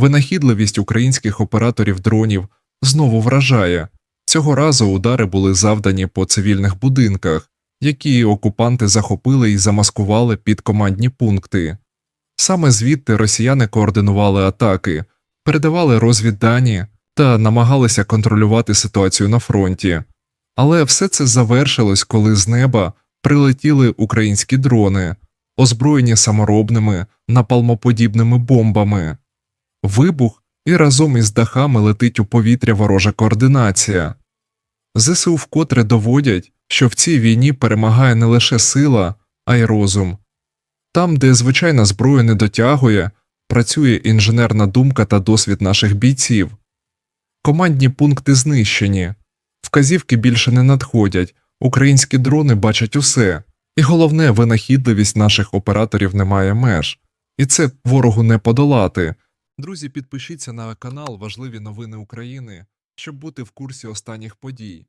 Винахідливість українських операторів дронів знову вражає. Цього разу удари були завдані по цивільних будинках, які окупанти захопили і замаскували під командні пункти. Саме звідти росіяни координували атаки, передавали розвіддані та намагалися контролювати ситуацію на фронті. Але все це завершилось, коли з неба прилетіли українські дрони, озброєні саморобними напалмоподібними бомбами. Вибух і разом із дахами летить у повітря ворожа координація. ЗСУ вкотре доводять, що в цій війні перемагає не лише сила, а й розум. Там, де звичайна зброя не дотягує, працює інженерна думка та досвід наших бійців. Командні пункти знищені, вказівки більше не надходять, українські дрони бачать усе, і головне, винахідливість наших операторів не має меж, і це ворогу не подолати. Друзі, підпишіться на канал Важливі новини України, щоб бути в курсі останніх подій.